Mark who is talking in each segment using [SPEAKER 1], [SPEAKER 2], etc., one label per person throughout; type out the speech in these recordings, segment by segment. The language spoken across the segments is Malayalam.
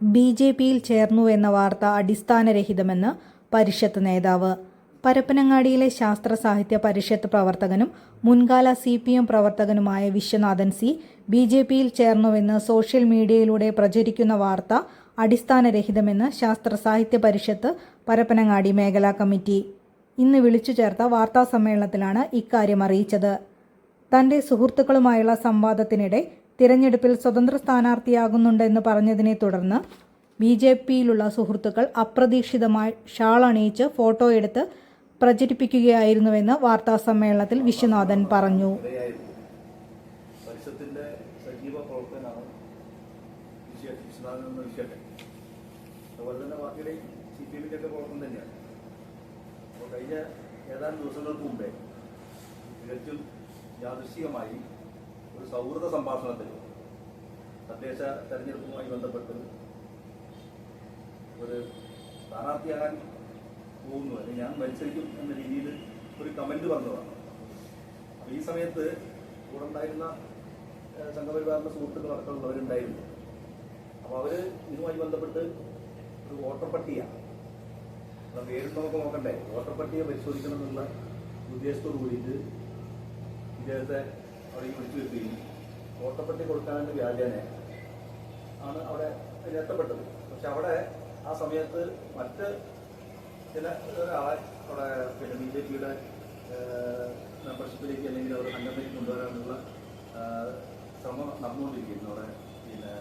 [SPEAKER 1] ബി ജെ പിയിൽ ചേർന്നുവെന്ന വാർത്ത അടിസ്ഥാനരഹിതമെന്ന് പരിഷത്ത് നേതാവ്. പരപ്പനങ്ങാടിയിലെ ശാസ്ത്ര സാഹിത്യ പരിഷത്ത് പ്രവർത്തകനും മുൻകാല സി പി എം പ്രവർത്തകനുമായ വിശ്വനാഥൻ സി ബി ജെ പിയിൽ ചേർന്നുവെന്ന് സോഷ്യൽ മീഡിയയിലൂടെ പ്രചരിക്കുന്ന വാർത്ത അടിസ്ഥാനരഹിതമെന്ന് ശാസ്ത്ര സാഹിത്യ പരിഷത്ത് പരപ്പനങ്ങാടി മേഖലാ കമ്മിറ്റി. ഇന്ന് വിളിച്ചു ചേർത്ത വാർത്താസമ്മേളനത്തിലാണ് ഇക്കാര്യം അറിയിച്ചത്. തന്റെ സുഹൃത്തുക്കളുമായുള്ള സംവാദത്തിനിടെ തിരഞ്ഞെടുപ്പിൽ സ്വതന്ത്ര സ്ഥാനാർത്ഥിയാകുന്നുണ്ടെന്ന് പറഞ്ഞതിനെ തുടർന്ന് ബി ജെ പിയിലുള്ള സുഹൃത്തുക്കൾ അപ്രതീക്ഷിതമായി ഷാൾ അണിയിച്ച് ഫോട്ടോ എടുത്ത് പ്രചരിപ്പിക്കുകയായിരുന്നുവെന്ന് വാർത്താ സമ്മേളനത്തിൽ വിശ്വനാഥൻ പറഞ്ഞു.
[SPEAKER 2] അതുപോലെ തന്നെ പാർട്ടിയുടെ സി പി എമ്മിന്റെ പ്രവർത്തനം തന്നെയാണ്. അപ്പോൾ കഴിഞ്ഞ ഏതാനും ദിവസങ്ങൾക്ക് മുമ്പേ തികച്ചും യാദൃശികമായി ഒരു സൗഹൃദ സംഭാഷണത്തിൽ തദ്ദേശ തെരഞ്ഞെടുപ്പുമായി ബന്ധപ്പെട്ട് ഒരു സ്ഥാനാർത്ഥിയാകാൻ പോകുന്നു അല്ലെങ്കിൽ ഞാൻ മത്സരിക്കും എന്ന രീതിയിൽ ഒരു കമന്റ് വന്നതാണ്. അപ്പൊ ഈ സമയത്ത് കൂടെ ഉണ്ടായിരുന്ന സംഘപരിവാറിന്റെ സുഹൃത്തുക്കൾ അടക്കമുള്ളവരുണ്ടായിരുന്നു. അപ്പൊ അവർ ഇതുമായി ബന്ധപ്പെട്ട് ഒരു വോട്ടർ പട്ടിക പേരിൽ നമുക്ക് നോക്കണ്ടേ? വോട്ടർ പട്ടിക പരിശോധിക്കണം എന്നുള്ള ഉദ്ദേശത്തോടു കൂടിയിട്ട് ഇദ്ദേഹത്തെ അവിടേക്ക് വിളിച്ചു വരുത്തി വ്യാജേന ആണ് അവിടെ എത്തപ്പെട്ടത് പക്ഷെ അവിടെ ആ സമയത്ത് മറ്റ് ചില ഒരാളെ അവിടെ പിന്നെ ബി ജെ പിയുടെ മെമ്പർഷിപ്പിലേക്ക് അല്ലെങ്കിൽ അവരുടെ സംഘടനയ്ക്ക് കൊണ്ടുവരാനുള്ള ശ്രമം നടന്നുകൊണ്ടിരിക്കുന്നു. അവിടെ പിന്നെ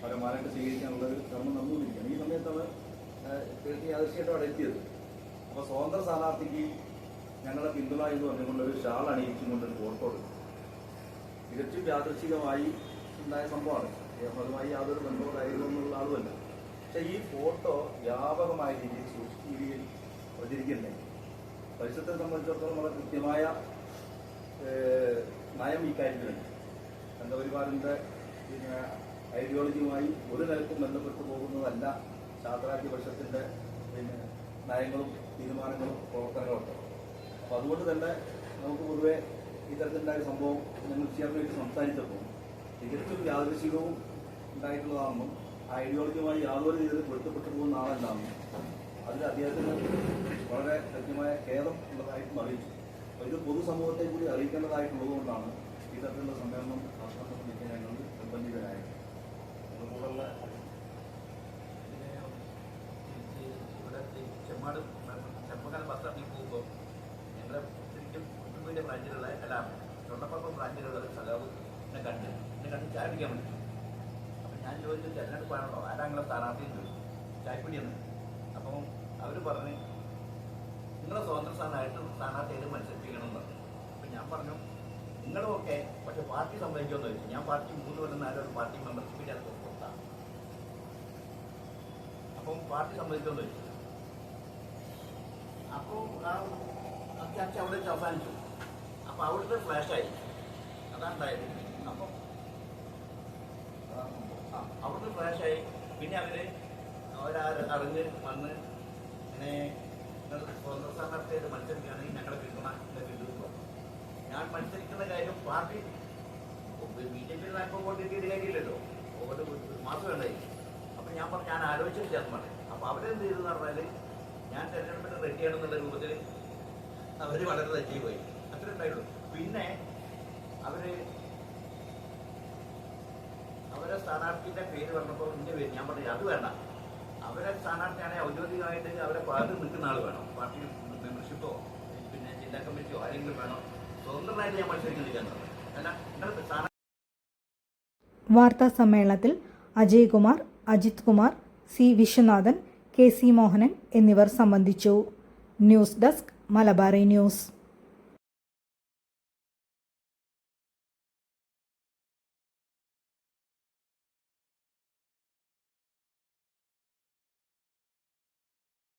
[SPEAKER 2] അവരെ മാനൊക്കെ സ്വീകരിക്കാനുള്ള ഒരു ശ്രമം നടന്നുകൊണ്ടിരിക്കുകയാണ് ഈ സമയത്താണ് തീർച്ചയായും യാദൃശ്യമായിട്ട് അവിടെ എത്തിയത്. അപ്പോൾ സ്വതന്ത്ര സ്ഥാനാർത്ഥിക്ക് ഞങ്ങളെ പിന്തുണ എന്ന് പറഞ്ഞുകൊണ്ട് ഒരു ഷാൾ അണിയിച്ചുകൊണ്ട് ഒരു ഫോട്ടോ എടുത്തു. തികച്ചും യാദൃശികമായി ഉണ്ടായ സംഭവമാണ്. അതുമായി യാതൊരു കാര്യങ്ങളോ എന്നുള്ള ആളുമല്ല. പക്ഷെ ഈ ഫോട്ടോ വ്യാപകമായ രീതിയിൽ സോഷ്യൽ മീഡിയയിൽ പ്രചരിക്കുന്നുണ്ട് പരിസരത്തെ സംബന്ധിച്ചിടത്തോളം വളരെ കൃത്യമായ നയം ഈ കാര്യത്തിലുണ്ട്. സംഘപരിവാറിന്റെ പിന്നെ ഐഡിയോളജിയുമായി ഒരു നിലക്കും ബന്ധപ്പെട്ടു പോകുന്നതല്ല ശാസ്ത്രാജ്യ പരിഷത്തിന്റെ പിന്നെ നയങ്ങളും തീരുമാനങ്ങളും പ്രവർത്തനങ്ങളും. ഉണ്ട് അപ്പോൾ അതുകൊണ്ട് തന്നെ നമുക്ക് പൊതുവെ ഇത്തരത്തിലുണ്ടായ സംഭവം ഞങ്ങൾ ചേർന്ന് സംസാരിച്ചപ്പോൾ തികച്ചും യാദൃശികവും ഉണ്ടായിട്ടുള്ളതാണെന്നും ഐഡിയോളജിയുമായി യാതൊരു രീതിയിൽ പൊരുത്തപ്പെട്ടു പോകുന്ന ആളല്ലാണെന്നും അതിൽ അദ്ദേഹത്തിന് വളരെ കൃത്യമായ ഖേദം ഉള്ളതായിട്ടും അറിയിച്ചു. അപ്പോൾ ഇത് പൊതുസമൂഹത്തെ കൂടി അറിയിക്കേണ്ടതായിട്ടുള്ളതുകൊണ്ടാണ് ഇത്തരത്തിലുള്ള സമ്മേളനം നടത്താൻ സംബന്ധിച്ച് ഞങ്ങൾ നിർബന്ധിതരായത്.
[SPEAKER 3] ഈ ചെമ്മാട് ചെമ്മക്കാല ബസ് പോകുമ്പോൾ ഞങ്ങളുടെ ബ്രാഞ്ചിലുള്ള അല്ല തൊണ്ടപ്പക്കം ബ്രാഞ്ചിലുള്ള എന്നെ കണ്ട്. എന്നെ കണ്ട് ചായ പിടിക്കാൻ വേണ്ടി. അപ്പം ഞാൻ ചോദിച്ചു തിരഞ്ഞെടുപ്പാണല്ലോ ആരാ നിങ്ങളെ സ്ഥാനാർത്ഥി എന്ന് ചോദിച്ചു ചായപ്പിടിയെന്ന് അപ്പം അവർ പറഞ്ഞ് നിങ്ങളെ സ്വതന്ത്ര സ്ഥാനമായിട്ട് സ്ഥാനാർത്ഥിയായിട്ട് മത്സരിപ്പിക്കണം എന്ന് പറഞ്ഞു. അപ്പം ഞാൻ പറഞ്ഞു നിങ്ങളും ഒക്കെ പക്ഷെ പാർട്ടി സംഭവിക്കുമെന്ന് ചോദിച്ചു. ഞാൻ പാർട്ടി മൂന്ന് കൊല്ലം നാലൊരു പാർട്ടി മെമ്പർഷിപ്പിന്റെ അത് പുറത്താണ് അപ്പം പാർട്ടി ചോദിച്ചു. അപ്പോൾ ആ ചർച്ച അവിടെ അവസാനിച്ചു. അപ്പോൾ അവിടുത്തെ ഫ്ലാഷ് അതാണ് ഉണ്ടായത് അപ്പം അവിടുത്തെ ഫ്ലാഷ് ആയി. പിന്നെ അവർ അവരറിഞ്ഞ് വന്ന് ഇങ്ങനെ സ്വന്തം സ്ഥാനാർത്ഥിയായിട്ട് മത്സരിക്കുകയാണെങ്കിൽ ഞങ്ങളെ പിന്തുണ കിട്ടുമ്പോൾ ഞാൻ മത്സരിക്കുന്ന കാര്യം പാർട്ടി ബി ജെ പി നാൽപ്പത് വോട്ട് കിട്ടിയിട്ട് കാര്യമില്ലല്ലോ. വോട്ട് മാസം വേണ്ടായി അപ്പം ഞാൻ പറഞ്ഞു ഞാൻ ആലോചിച്ചു ചേർന്ന് പറഞ്ഞു. അപ്പോൾ അവരെന്ത് ചെയ്തെന്ന് പറഞ്ഞാൽ ഞാൻ തെരഞ്ഞെടുപ്പിന് റെഡിയാണെന്നുള്ള രൂപത്തിൽ അവർ വളരെ തെറ്റി പോയി അത്രേ ഉണ്ടായുള്ളൂ പിന്നെ അവർ അവരെ സ്ഥാനാർത്ഥിയുടെ പേര് പറഞ്ഞപ്പോൾ എന്റെ പേര് ഞാൻ പറഞ്ഞു അത് വേണ്ട. അവരെ സ്ഥാനാർത്ഥിയാണെങ്കിൽ ഔദ്യോഗികമായിട്ട് അവരെ പാർട്ടി നിൽക്കുന്ന ആൾ വേണം. പാർട്ടി മെമ്പർഷിപ്പോ പിന്നെ ജില്ലാ കമ്മിറ്റിയോ ആരെങ്കിലും വേണം. സ്വതന്ത്രമായിട്ട് ഞാൻ മത്സരിക്കുന്നില്ല സ്ഥാനാർത്ഥി
[SPEAKER 1] വാർത്താ സമ്മേളനത്തിൽ Ajay Kumar Ajith Kumar C Viswanathan K C Mohanan എന്നിവർ സംബന്ധിച്ചു. News desk Malabari news.